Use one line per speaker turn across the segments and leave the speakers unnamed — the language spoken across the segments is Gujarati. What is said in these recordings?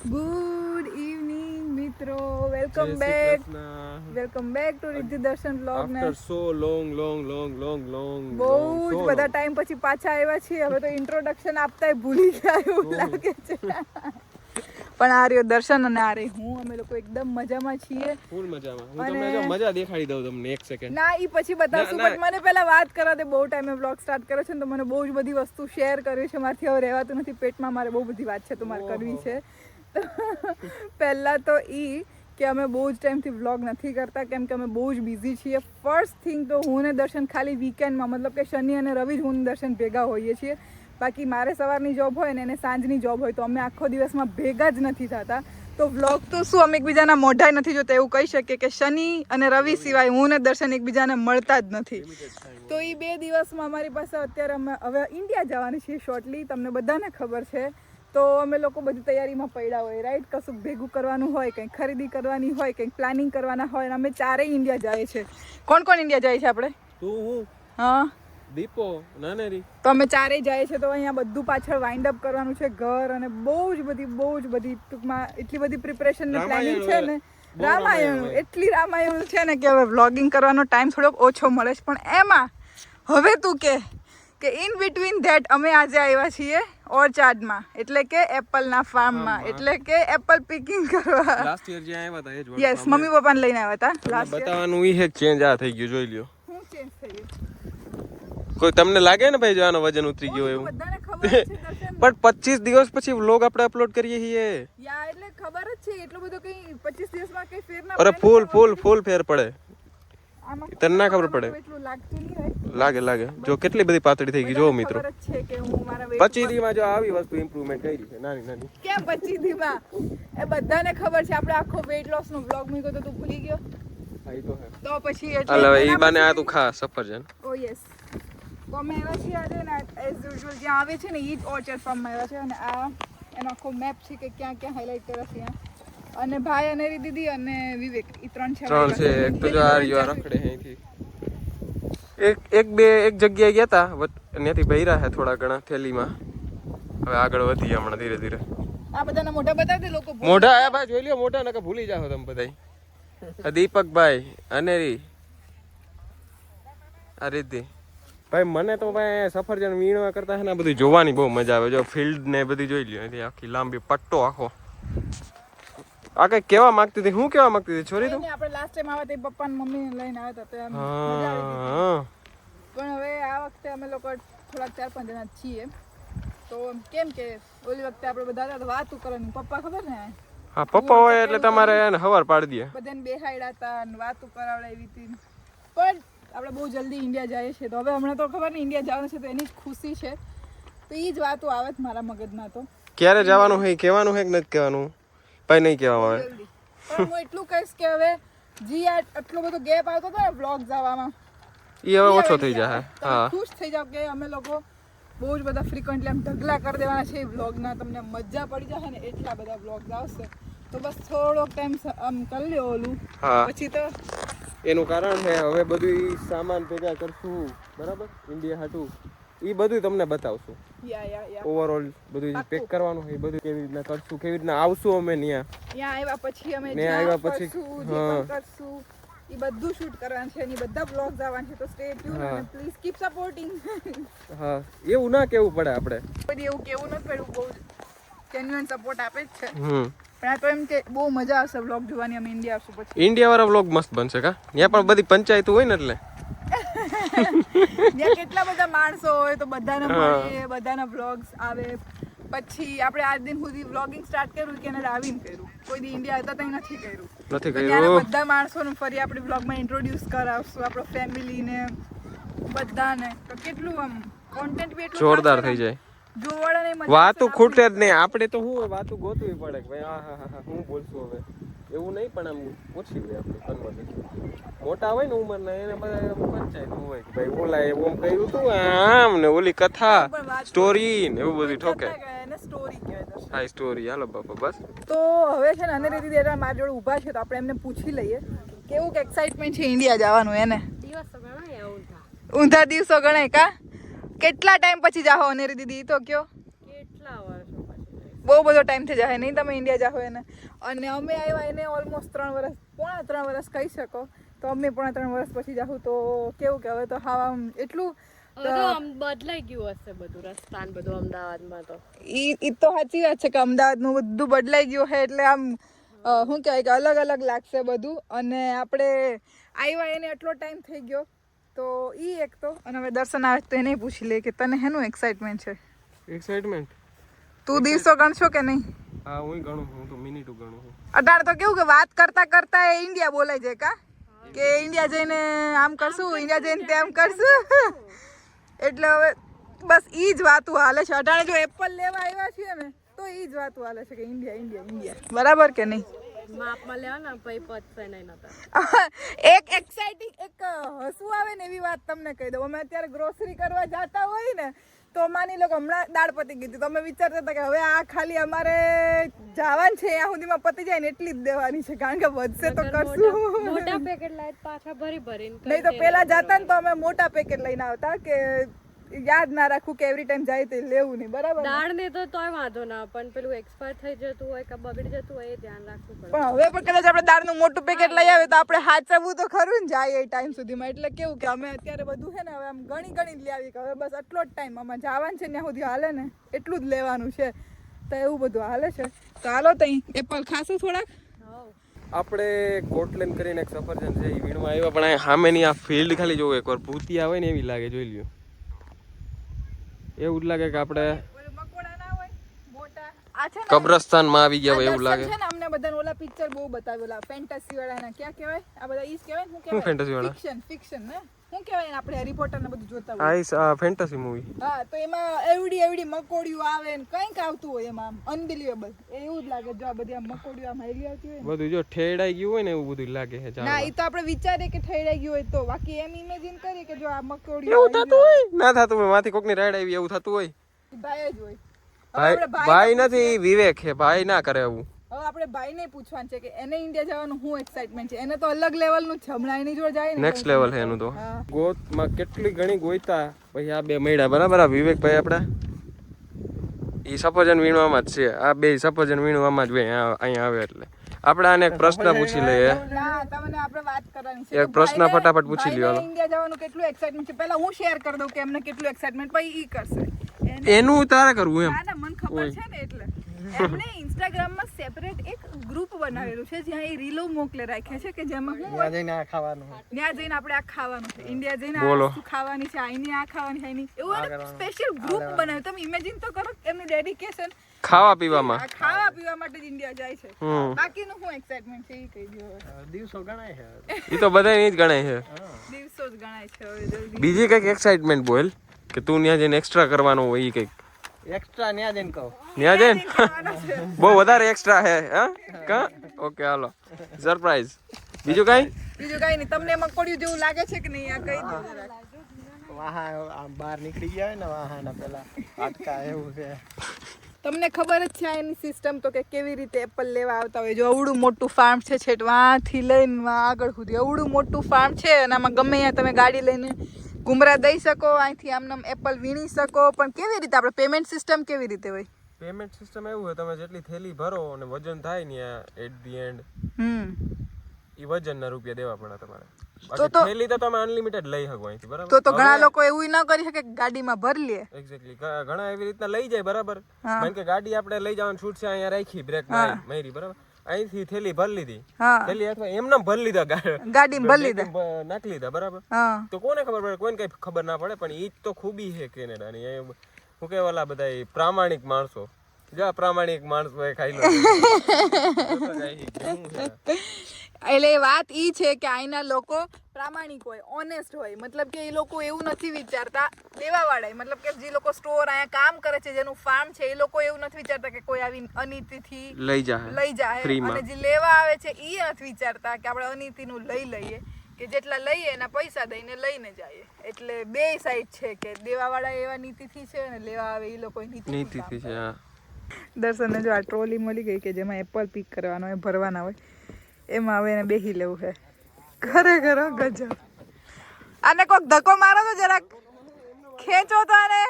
ગુડ ઇવનિંગ મિત્રો. Welcome back welcome back to Riddhi Darshan blog ને.
So long long long long long,
બહુ જ બધા ટાઈમ પછી પાછા આવ્યા છીએ. હવે તો ઇન્ટ્રોડક્શન આપતાય ભૂલી ગયા એવું લાગે છે. પણ આ રહ્યો દર્શન અને આ રહી હું. અમે લોકો એકદમ મજામાં છીએ.
ફૂલ મજામાં. હું તમને જો મજા દેખાડી દઉં તમને એક સેકન્ડ
ના ઈ પછી બતાવશું. બટ મને પહેલા વાત કરવા દે. બહુ ટાઈમે બ્લોગ સ્ટાર્ટ કર્યો છે ને તો મને બહુ જ બધી વસ્તુ શેર કરવી છે. મારથી હવે રહેવાતું નથી. પેટમાં મારે બહુ બધી વાત છે તો મારે કરવી છે. તો પહેલા તો એ કે અમે બહુ જ ટાઈમથી વ્લોગ નથી કરતા, કેમ કે અમે બહુ જ બિઝી છીએ. ફર્સ્ટ થિંગ તો હું ને દર્શન ખાલી વીકેન્ડમાં મતલબ કે શનિ અને રવિ જ હું દર્શન ભેગા હોઈએ છીએ. બાકી મારે સવારની જોબ હોય ને એને સાંજની જોબ હોય તો અમે આખો દિવસમાં ભેગા જ નથી થતા. તો વ્લોગ તો શું, અમે એકબીજાના મોઢાય નથી જોતા, એવું કહી શકીએ કે શનિ અને રવિ સિવાય હું ને દર્શન એકબીજાને મળતા જ નથી. તો એ બે દિવસમાં અમારી પાસે અત્યારે અમે હવે ઇન્ડિયા જવાની છીએ શોર્ટલી તમને બધાને ખબર છે. તો અમે લોકો બધી તૈયારીમાં પડ્યા હોય રાઈટ કશુંક ભેગું કરવાનું હોય કંઈક ખરીદી કરવાની હોય કંઈક પ્લાનિંગ કરવાના હોય અને અમે ચારેય ઇન્ડિયા જાય છે. કોણ કોણ ઇન્ડિયા જાય છે આપણે?
તું હું.
હા.
દીપો નાનેરી.
તો અમે ચારેય જાય છે તો અહીંયા બધું પાછળ વાઇન્ડ અપ કરવાનું છે ઘર અને બહુ જ બધી બહુ જ બધી ટૂંકમાં એટલી બધી પ્રિપરેશન ને પ્લાનિંગ છે ને.
રામાયણ
રામાયણ એટલી રામાયણ છે ને કે હવે વ્લોગિંગ કરવાનો ટાઈમ થોડોક ઓછો મળે છે પણ એમાં હવે તું કે કે ઇન બિટવીન ધેટ અમે આજે આવ્યા છીએ ઓર્ચાર્ડમાં એટલે કે એપલના ફાર્મમાં. એટલે કે એપલ પિકિંગ કરવા.
લાસ્ટ યર જ્યાં આવ્યા હતા એ જ
યસ મમ્મી પપ્પાને લઈને આવ્યા હતા.
તમને
લાસ્ટ
બતાવવાનું ઈ એક ચેન્જ આ થઈ ગયું જોઈ લ્યો.
શું ચેન્જ થઈ ગયું
કોઈ તમને લાગે ને ભાઈ જો આનો વજન ઉતરી ગયો
તો
એવું?
બધાને ખબર જ છે દર્શન
પણ પચીસ દિવસ પછી વ્લોગ આપણે અપલોડ કરીએ છીએ.
યા એટલે ખબર જ છે એટલું બધું કઈ 25 દિવસમાં કઈ ફેર ના
અરે
પડે ને
ફૂલ
તો
ફૂલ ફૂલ ફેર પડે.
આમાં
તને ના ખબર પડે? લાગે લાગે. જો કેટલી બધી પાતળી થઈ ગઈ જો મિત્રો.
છે
પચીસ દીમાં જો આવી વસ્તુ ઇમ્પ્રુવમેન્ટ કરી છે નાની નાની.
કેમ પચીસ દીમાં એ બધાને ખબર છે આપણે આખો વેટ લોસ નો બ્લોગ મૂક્યો તો તું ભૂલી ગયો?
તો
પછી
એટલે ઈ બાને આ તું ખા સફરજન.
ઓ યસ તો અમે એવા છીએ આજે ને એઝ યુઝ્યુઅલ જ્યાં આવે છે ને એ જ ઓર્ચર્ડ ફાર્મમાં આવ્યા છે. અને આ એનો આખો મેપ છે કે ક્યાં ક્યાં હાઇલાઇટ કર્યો છે અને ભાઈ અને દીદી અને વિવેક એ ત્રણ છે.
ત્રણ છે એક તો જો આ રહ્યો રખડે અહીંથી. એક એક બે એક જગ્યાએ ગયા તા વચ- ત્યાંથી બૈરા હે થોડા ઘણા થેલીમાં. હવે આગળ વધીએ હમણાં ધીરે ધીરે.
આ બધાના મોઢા બતાવી દે લોકો
મોઢા આયા ભાઈ જોઈ લ્યો મોઢા નકર ભૂલી જાઓ તમે બધાય. દીપકભાઈ અનેરી આ રીતિ ભાઈ મને તો ભાઈ સફરજન વીણવા કરતા છે ને બધું જોવાની બહુ મજા આવે. જો ફિલ્ડ ને બધી જોઈ લ્યો. આખી લાંબી પટ્ટો આખો. આ કઈ કેવા માંગતી હતી? હું કેવા માંગતી હતી? છોરી તું?
આપણે લાસ્ટ ટાઈમ આવ્યા તે પપ્પા ને મમ્મી લઈને આવ્યા હતા એમ મજા આવી પણ હવે આ વખતે અમે લોકો થોડાક ચાર પાંચ જણા છીએ. તો કેમ કે ઓલી વખતે આપણે બધા હતા તો કરવાની પપ્પા ખબર ને?
હા પપ્પા હોય એટલે તમારે એને હવાર પાડી દે.
બધાને બેહાડ્યા હતા અને વાતું કરાવડાવી હતી. પણ આપણે બહુ જલ્દી ઇન્ડિયા જઈએ છીએ તો હવે હમણાં તો ખબર ને ઇન્ડિયા જવાનું છે તો એની જ ખુશી છે. તો એ જ વાતો આવે મારા મગજમાં તો.
ક્યારે જવાનું હોય કહેવાનું હોય કે નથી કહેવાનું? ભાઈ નહીં કહેવામાં આવે.
પણ હું એટલું કહીશ કે હવે જી આટલો બધો ગેપ આવતો હતો ને બ્લોગ જવામાં.
એ હવે ઓછો થઈ જાય હા.
ખુશ થઈ જાવ કે અમે લોકો બહુ જ બધા ફ્રીક્વન્ટલી આમ ઢગલા કરી દેવાના છે. એ બ્લોગના તમને મજા પડી જશે ને એટલા બધા બ્લોગ આવશે. તો બસ થોડોક ટાઈમ આમ કરી લ્યો ઓલું. પછી તો
એનું કારણ છે હવે બધું સામાન ભેગા કરશું. બરાબર? ઇન્ડિયા હાટું. એ બધું તમને બતાવશું. ઓવરઓલ બધું પેક કરવાનું એ બધું કેવી રીતના કરશું કેવી રીતના આવશું અમે ત્યાં
આવ્યા પછી અમે
ને આવ્યા પછી.
કરશું એ બધું શૂટ કરવાનું છે અને બધા બ્લોગ્સ આવવાના છે તો સ્ટે ટ્યુન. અને પ્લીઝ કીપ સપોર્ટિંગ
હા. એવું ના કેવું પડે આપણે.
બધી એવું કેવું નથી પડ્યું બહુ જેન્યુઅન સપોર્ટ આપે જ છે. પણ આ તો એમ કે બહુ મજા આવશે બ્લોગ જોવાની અમે ઇન્ડિયા આવશું પછી.
ઇન્ડિયા વાળા વ્લોગ મસ્ત બનશે કા? ત્યાં પણ બધી પંચાયત હોય ને એટલે.
ત્યાં કેટલા બધા માણસો હોય તો બધાને મળે બધાના વ્લોગ્સ આવે. પછી આપણે આજ દિન સુધી વ્લોગિંગ સ્ટાર્ટ કર્યું કે એને આવીને કર્યું? કોઈ દી ઇન્ડિયા હતા ત્યાં નથી કર્યું.
નથી કર્યું.
બધા માણસોને ફરી આપણે વ્લોગમાં ઇન્ટ્રોડ્યુસ કરાવશું આપણો ફેમિલીને બધાને. તો કેટલું આમ કોન્ટેન્ટ બી એટલું
જોરદાર થઈ જાય.
જોવાળાને મજા
વાતું ખૂટે જ નહીં. આપણે તો શું હોય વાતું ગોતવી પડે કે ભાઈ હા હા હા હું બોલશું હવે. એવું નહીં પણ આમ ઓછી હોય આપણે કન્વર્સેશન મોટા હોય ને ઉંમરના એને બધા પંચાયત હોય કે ભાઈ ઓલા એ ઓમ કહ્યું હતું આમ ને ઓલી કથા સ્ટોરી ને એવું બધું ઠોકે. હા સ્ટોરી હાલો બાપા બસ.
તો હવે છે ને અનેરી દીદી એટલે મારી જોડે ઊભા છે તો આપણે એમને પૂછી લઈએ. કેવું કે એક્સાઇટમેન્ટ છે ઇન્ડિયા જવાનું એને? ઊંધા. દિવસો ગણાય કા? કેટલા ટાઈમ પછી જાહો અનેરી દીદી? તો કયો. બહુ બધો ટાઈમ થઈ જાય. નહીં તમે ઇન્ડિયા જાઓ એને. અને અમે આવ્યા એને ઓલમોસ્ટ ત્રણ વર્ષ પોણા ત્રણ વર્ષ કહી શકો. તો અમે પોણા ત્રણ વર્ષ પછી જાઉં તો કેવું કે હવે તો હા આમ એટલું
બદલાઈ ગયું હશે બધું રસ્તા ને બધું અમદાવાદમાં તો.
ઈ ઈ તો સાચી વાત છે કે અમદાવાદનું બધું બદલાઈ ગયું છે એટલે આમ શું કહેવાય કે અલગ અલગ લાગશે બધું. અને આપણે આવ્યા એને એટલો ટાઈમ થઈ ગયો. તો ઈ એક તો. અને હવે દર્શન આવે તો એને પૂછી લે કે તને હેનું એક્સાઇટમેન્ટ છે?
એક્સાઇટમેન્ટ
તું દિવસો ગણશો કે નહીં?
હા હું ગણું હું તો મિનિટો ગણું છું.
અઢાર તો કેવું કે વાત કરતા કરતા એ ઇન્ડિયા બોલાય છે કા? કે ઇન્ડિયા જઈને આમ કરશું ઇન્ડિયા જઈને તેમ કરશું. એટલે હવે બસ ઈ જ વાતું હાલે છે. અઢાર જો એપલ લેવા આવ્યા છીએ ને તો ઈ જ વાતું હાલે છે કે ઇન્ડિયા ઇન્ડિયા ઇન્ડિયા. બરાબર કે નહીં?
માપમાં લેવા પછી પચશે નહીં નતા.
એક એક્સાઇટિંગ એક હસવું આવે ને એવી વાત તમને કહી દઉં. અમે અત્યારે ગ્રોસરી કરવા જતા હોય ને તો માની લો કે હમણાં દાળ પતી ગઈ હતી. તમે વિચારતા હતા કે હવે આ ખાલી અમારે જવાનું છે ત્યાં સુધીમાં પતી જાય ને એટલી જ દેવાની છે કારણ કે વધશે તો કરશું.
મોટા પેકેટ લાય પાછા ભરી ભરીને
નહીં તો પેલા જતા ને તો અમે મોટા પેકેટ લઈને આવતા કે યાદ ના રાખવું કે એવરી ટાઈમ જાય તે લેવું નહીં બરાબર ને?
દાળ ને તો તોય વાંધો ના પણ પેલું એક્સપાયર થઈ જતું હોય કે બગડી જતું હોય એ ધ્યાન રાખવું પડે.
પણ હવે પણ કદાચ આપણે દાળનું મોટું પેકેટ લઈ આવે તો આપણે હાચવવું તો ખરું ને જાય એ ટાઈમ સુધીમાં. એટલે કેવું કે અમે અત્યારે બધું છે ને હવે આમ ગણી ગણી જ લઈ આવી કે હવે બસ આટલો જ ટાઈમ આમાં જવાનું છે ત્યાં સુધી હાલે ને એટલું જ લેવાનું છે. તો એવું બધું હાલે છે. તો હાલો તઈ એપલ ખાશું થોડાક?
આપણે કોટલેન કરીને એક સફરજન છે એ વીણમાં આવ્યા પણ સામેની આ ફિલ્ડ ખાલી જોવું એકવાર ભૂતિયા હોય ને એવી લાગે જોઈ લ્યો. એવું જ લાગે કે આપણે
કબ્રસ્તાન મકોડા ના હોય છે ને
કબ્રસ્તાનમાં આવી ગયા હોય એવું લાગે.
છે ને અમને બધાને ઓલા પિક્ચર બહુ બતાવેલા ઓલા ફેન્ટસી વાળાના. ક્યાં કહેવાય? આ બધા ઈ કહેવાય હું કહેવાય?
Fantasy વાળા?
ફિક્શન ફિક્શન ને? શું કહેવાય આપણે હેરી પોટર ને બધું જોતા હોય?
આઈસ આ ફેન્ટસી મૂવી
હા તો એમાં એવડી એવડી મકોડીઓ આવે ને કંઈક આવતું હોય એમાં અનબિલીવેબલ એવું જ લાગે જો આ બધી આ મકોડીઓ આમ હેલી આવતી હોય
બધું જો ઠેડાઈ ગયું હોય ને એવું બધું લાગે છે
ના એ તો આપણે વિચારીએ કે ઠેડાઈ ગયું હોય તો. બાકી એમ ઇમેજિન કરીએ કે જો આ મકોડીઓ
એવું થતું હોય? ના થતું હોય માથી કોકની રાઈડ આવી એવું થતું હોય?
ભાઈ જ હોય.
ભાઈ નથી વિવેક છે ભાઈ ના કરે એવું
હવે આપણે ભાઈને પૂછવાનું છે કે એને ઇન્ડિયા જવાનું શું એક્સાઇટમેન્ટ છે? એને તો અલગ લેવલનું છે. હમણાં એની જોડે જાય ને
નેક્સ્ટ લેવલ છે એનું તો.
હા.
ગોતમાં કેટલી ઘણી ગોઈતા? પછી આ બે મળ્યા. બરાબર આ વિવેકભાઈ આપડા ઈ સફરજન વીણવામાં જ છે. આ બે સફરજન વીણવામાં જ હોય અહીંયા આવે એટલે. આપણે આને એક પ્રશ્ન પૂછી લઈએ.
ના તમને આપણે વાત કરવાની છે.
એક પ્રશ્ન ફટાફટ પૂછી લ્યો.
ઇન્ડિયા જવાનું કેટલું એક્સાઇટમેન્ટ છે? પહેલા હું શેર કરી દઉં કે એમને કેટલું એક્સાઇટમેન્ટ પછી ઈ કરશે. એનું
તારે કરવું એમ.
મને ખબર છે ને એટલે. એમને ઇન્સ્ટાગ્રામમાં સેપરેટ એક ગ્રુપ બનાવેલું છે જ્યાં એ રીલો મોકલે રાખ્યા છે કે જેમાં હું
ત્યાં જઈને આ ખાવાનું
ત્યાં જઈને આપણે આ ખાવાનું છે. ઇન્ડિયા જઈને આ ખાવાની છે આઈની આ ખાવાની છે અહીંની એવું સ્પેશિયલ ગ્રુપ બનાવ્યું. તમે ઇમેજિન તો કરો એમનું ડેડિકેશન
ખાવા પીવામાં.
આ ખાવા પીવા માટે જ ઇન્ડિયા જાય છે. બાકીનું શું એક્સાઇટમેન્ટ છે એ કહી દો
દિવસો ગણાય છે
એ તો બધા જ ગણાય છે.
દિવસો જ ગણાય છે
બીજી કંઈક એક્સાઇટમેન્ટ બોલ કે તું ત્યાં જઈને એક્સ્ટ્રા કરવાનું હોય એ કંઈક.
એક્સ્ટ્રા જઈને કહું.
જઈને બહુ વધારે એક્સ્ટ્રા હે હા? કા? ઓકે હાલો. સરપ્રાઈઝ બીજું કાંઈ?
બીજું કઈ નહીં. તમને મકોડિયું જેવું લાગે છે કે નહીં આ કહી દો.
વાહા આમ બહાર નીકળી ગયા હોય ને વાહાના પેલા આટકા એવું છે.
તમને ખબર જ છે આ એની સિસ્ટમ તો કે કેવી રીતે એપલ લેવા આવતા હોય. જો અવડું મોટું ફાર્મ છે છેટ વાંથી લઈને આગળ સુધી. અવડું મોટું ફાર્મ છે અને આમાં ગમે ત્યાં તમે ગાડી લઈને ગુમરા દઈ શકો અહીંથી આમને આમ એપલ વીણી શકો પણ કેવી રીતે આપણે પેમેન્ટ સિસ્ટમ કેવી રીતે હોય?
પેમેન્ટ સિસ્ટમ એવું હોય તમે જેટલી થેલી ભરો અને વજન થાય ને એટ ધી એન્ડ
હમ.
ઈ વજનના રૂપિયા દેવા પડે તમારે.
તો તો-
થેલી તો તમે અનલિમિટેડ લઈ શકો અહીંથી બરાબર?
તો તો ઘણા લોકો એવું ન કરી શકે કે ગાડીમાં ભરી લે.
એક્ઝેક્ટલી ઘણા એવી રીતના લઈ જાય બરાબર? કારણ કે ગાડી આપણે લઈ જવાનું છૂટ છે અહીંયા રાખી બ્રેક મારી બરાબર? અહીંથી થેલી ભરી લીધી. થેલી અથવા એમને ભરી લીધા
ગાડી ભરી લીધા.
નાખી લીધા બરાબર? તો કોને ખબર પડે? કોઈને કઈ ખબર ના પડે પણ ઈ જ તો ખૂબી છે કેનેડાની. હું કેવાલા બધા પ્રામાણિક માણસો. જો પ્રામાણિક માણસો એ ખાઈ લો. શું?
એટલે વાત એ છે કે અહીંના લોકો પ્રામાણિક હોય ઓનેસ્ટ હોય. મતલબ કે એ લોકો એવું નથી વિચારતા દેવાવાળા મતલબ કે જે લોકો સ્ટોર અહીંયા કામ કરે છે જેનું ફાર્મ છે એ લોકો એવું નથી વિચારતા કે કોઈ આવી અનીતિથી
લઈ જાય
લઈ જાય અને જે લેવા આવે છે એ નથી વિચારતા કે આપણે અનીતિનું લઈ લઈએ કે જેટલા લઈએ એના પૈસા દઈને લઈને જઈએ. એટલે બે સાઈડ છે કે દેવાવાળા એવા નીતિથી છે અને લેવા આવે એ લોકો
નીતિથી છે
દર્શનને જો આ ટ્રોલી મળી ગઈ કે જેમાં એપલ પિક કરવાનો હોય ભરવાના હોય એમાં હવે એને બેસી લેવું છે. ખરેખર ગજબ. આને કોક ધક્કો મારો તો જરાક. ખેંચો તો આને.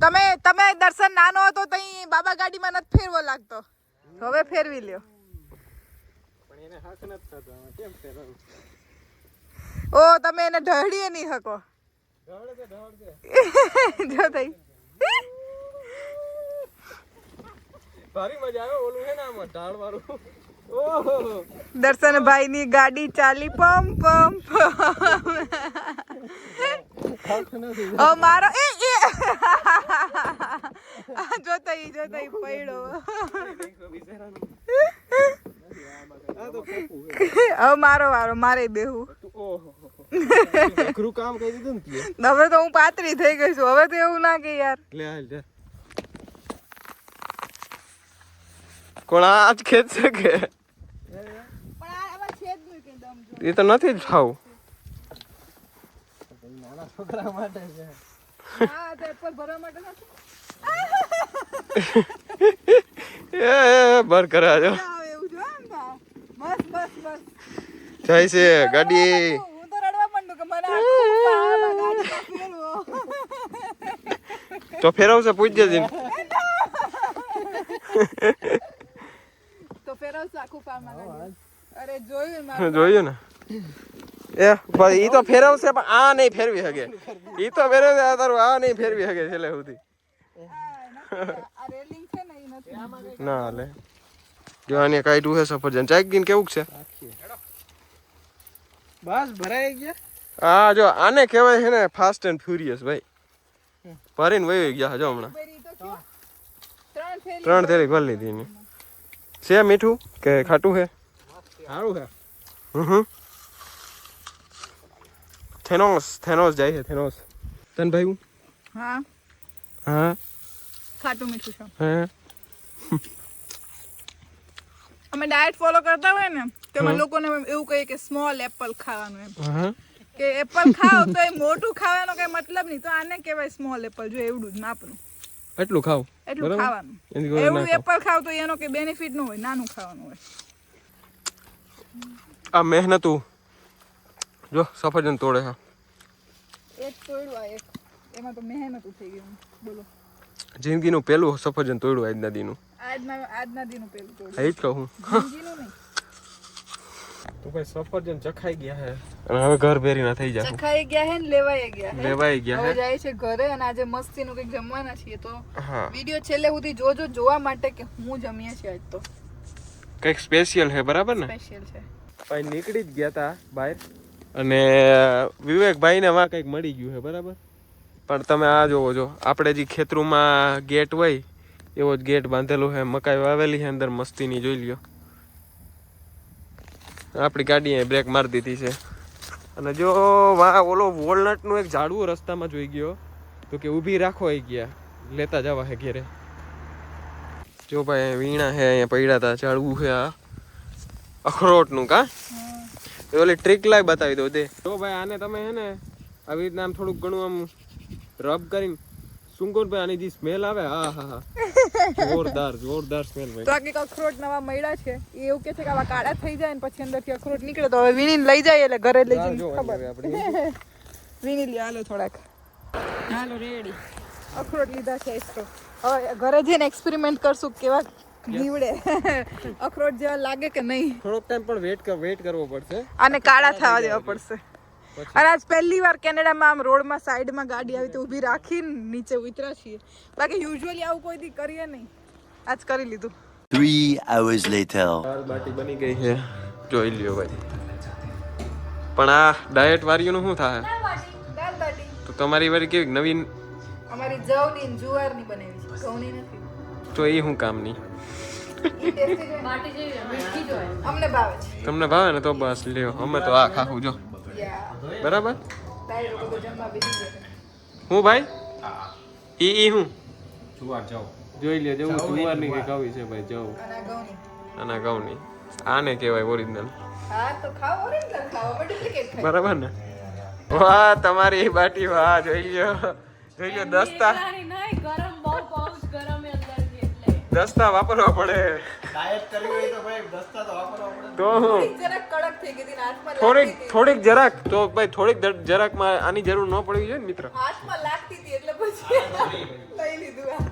તમે તમે દર્શન નાનો હતો તો બાબા ગાડીમાં નથી ફેરવો લાગતો. હવે ફેરવી લ્યો.
પણ એને હક નથી થતો કેમ ફેરવવું?
ઓ તમે એને ઢળીએ નહીં શકો. જો થઈ
ભારી મજા આવે ઓલું છે ને આમાં ઢાળ વાળું ઓહો.
દર્શનભાઈ ની ગાડી ચાલી પમ પમ મારો એ એ. જોતા ઈ જોતા ઈ પડ્યો. હવે મારો વારો મારે બેહું
કામ કરી દીધું ને
હવે તો હું પાતળી થઈ ગઈ છું. હવે તો એવું ના કે યાર.
લે લે. કોણ આ જ
આમાં છે કે
એ તો નથી જ ખાવું
છોકરા માટે છે.
હા તો એપલ ભરવા માટે નથી.
એ બર જાય છે ગાડી
તો રડવા માંડું કે મને આખું પાવામાં ગાડીમાં ફેરવો.
તો ફેરવશે પૂછજે
આખું અરે જોયું ને મારું
જોયું ને? એ ભાઈ ઈ તો ફેરવશે પણ આ નહીં ફેરવી શકે ઈ તો ફેરવશે આ તારું આ નહીં ફેરવી શકે છેલ્લે સુધી.
ને
લે. જો આને કાઢ્યું છે સફરજન. ચાક ગીન કેવું છે?
બસ ભરાઈ ગયા?
આ જો આને કહેવાય છે ને ફાસ્ટ એન્ડ ફ્યુરિયસ ભાઈ. ભરીને વહી ગયા જો હમણાં?
ત્રણ થેલી
ભરી લીધી છે મીઠું કે ખાટું છે?
સારું છે.
હમ થેનોસ થેનોસ જાય છે થેનોસ. તન ભાઈ હું?
હા.
હા.
ખાટું મીઠું છે.
હા.
અમે ડાયટ ફોલો કરતા હોય ને તેમાં લોકોને એવું કહીએ કે સ્મોલ એપલ ખાવાનું એમ.
હા.
કે એપલ ખાઓ તો એ મોટું ખાવાનો કઈ મતલબ નહીં. તો આને કહેવાય સ્મોલ એપલ જો એવડું જ માપનું
એટલું ખાવ.
એટલું. ખાવાનું. એવું એપલ ખાવ તો એનો કે બેનિફિટ ન હોય નાનું ખાવાનું હોય.
આ મહેનતું જો સફરજન તોડે હા.
એક તોડ્યું આ એક. એમાં તો મહેનત થઈ ગયું બોલો.
જિંદગીનું પહેલું સફરજન તોડ્યું આજના દીનું
આજના આજના દીનું પહેલું તોડ્યું.
એ જ કહું
જિંદગીનું નહીં.
તો ભાઈ સફરજન ચખાઈ ગયા હે. અને હવે ઘર બેરી ના થઈ જાય
ચખાઈ ગયા હે ને લેવાઈ ગયા હે.
લેવાઈ ગયા
હવે
હે.
જાય છે ઘરે અને આજે મસ્તીનું કંઈક જમવાના છીએ તો
હા.
વીડિયો છેલ્લે સુધી જોજો જોવા માટે કે હું જમીએ છીએ આજ તો.
કંઈક સ્પેશિયલ હે બરાબર ને?
સ્પેશિયલ છે.
ભાઈ નીકળી જ ગયા તા બહાર. અને વિવેકભાઈ ને વા કંઈક મળી ગયું હે બરાબર? પણ તમે આ જોવો જો આપણે જે ખેતરોમાં ગેટ હોય એવો જ ગેટ બાંધેલો હે મકાઈ વાવેલી છે અંદર મસ્તીની જોઈ લ્યો. આપણી ગાડીએ બ્રેક મારી દીધી છે. અને જો વા ઓલો વોલનટનું એક ઝાડવું રસ્તામાં જોઈ ગયો તો કે ઊભી રાખો આવી ગયા. લેતા જવા હે ઘેરે. જો ભાઈ વીણા હે અહીંયા પડ્યા હતા ઝાડવું છે આ. અખરોટનું કા? ઓલી ટ્રીક લાઈ બતાવી દો તે તો ભાઈ આને તમે હે ને આવી રીતના આમ થોડુંક ઘણું આમ રબ કરીને સુંગર ભાઈ આની જે સ્મેલ આવે હા હા હા. જોરદાર જોરદાર સ્મેલ ભાઈ.
તો આ કંઈક અખરોટ નવા મળ્યા છે. એ એવું કે છે કે આવા કાળા થઈ જાય ને પછી અંદરથી અખરોટ નીકળે. તો હવે વીણીને લઈ જાય એટલે ઘરે લઈ જઈને ખબર.
આપણે.
વીણી લે હાલો થોડાક. હાલો રેડી અખરોટ લીધા છે તો હવે ઘરે જઈને એક્સપેરિમેન્ટ કરશું કેવા નીવડે. અખરોટ જેવા લાગે કે નહીં.
થોડોક ટાઈમ પણ વેટ કર વેટ કરવો પડશે.
અને કાળા થવા દેવા પડશે. અને આજ પહેલી વાર કેનેડામાં આમ રોડમાં સાઈડમાં ગાડી આવી તો ઊભી રાખીને નીચે ઉતરા છીએ. બાકી યુઝ્યુઅલી આવું કોઈ દી કરીએ નહીં. આજ કરી લીધું.
3 hours later.
દાળ બાટી બની ગઈ છે. જોઈ લ્યો ભાઈ. પણ આ ડાયટ વાળીનું શું થાય?
દાળ બાટી
તો તમારી વાળી કેવી નવીન?
અમારી જવની જુવારની બનાવી છે. ઘઉંની નથી.
તો એ શું કામની? તમને ભાવે ને તો બસ લ્યો. અમે તો આ ખાખું જો. બરાબર? હું ભાઈ? ઈ ઈ હું? જુવાર જાવ જોઈ લે જવું જુવારની કઈ કવી છે ભાઈ જવું
આના આ ઘઉંની.
આના કહેવાય ઓરિજિનલ બરાબર ને? વાહ તમારી બાટી વાહ જોઈ લ્યો. જોઈ લ્યો દસ્તા.
એકલાની નહીં, ગરમ બહુ બહુ જ ગરમ એ અંદરથી એટલે.
દસ્તા વાપરવા પડે.
ડાયટ કરવી હોય તો ભાઈ દસ્તા તો વાપરવા પડે
તો હું?
જરાક કડક થઈ ગઈ હતી હાથમાં
થોડીક થોડીક જરાક. તો ભાઈ થોડીક જરાકમાં આની જરૂર ન પડવી જોઈએ મિત્ર?
હાથમાં લાગતી હતી એટલે પછી લઈ લીધું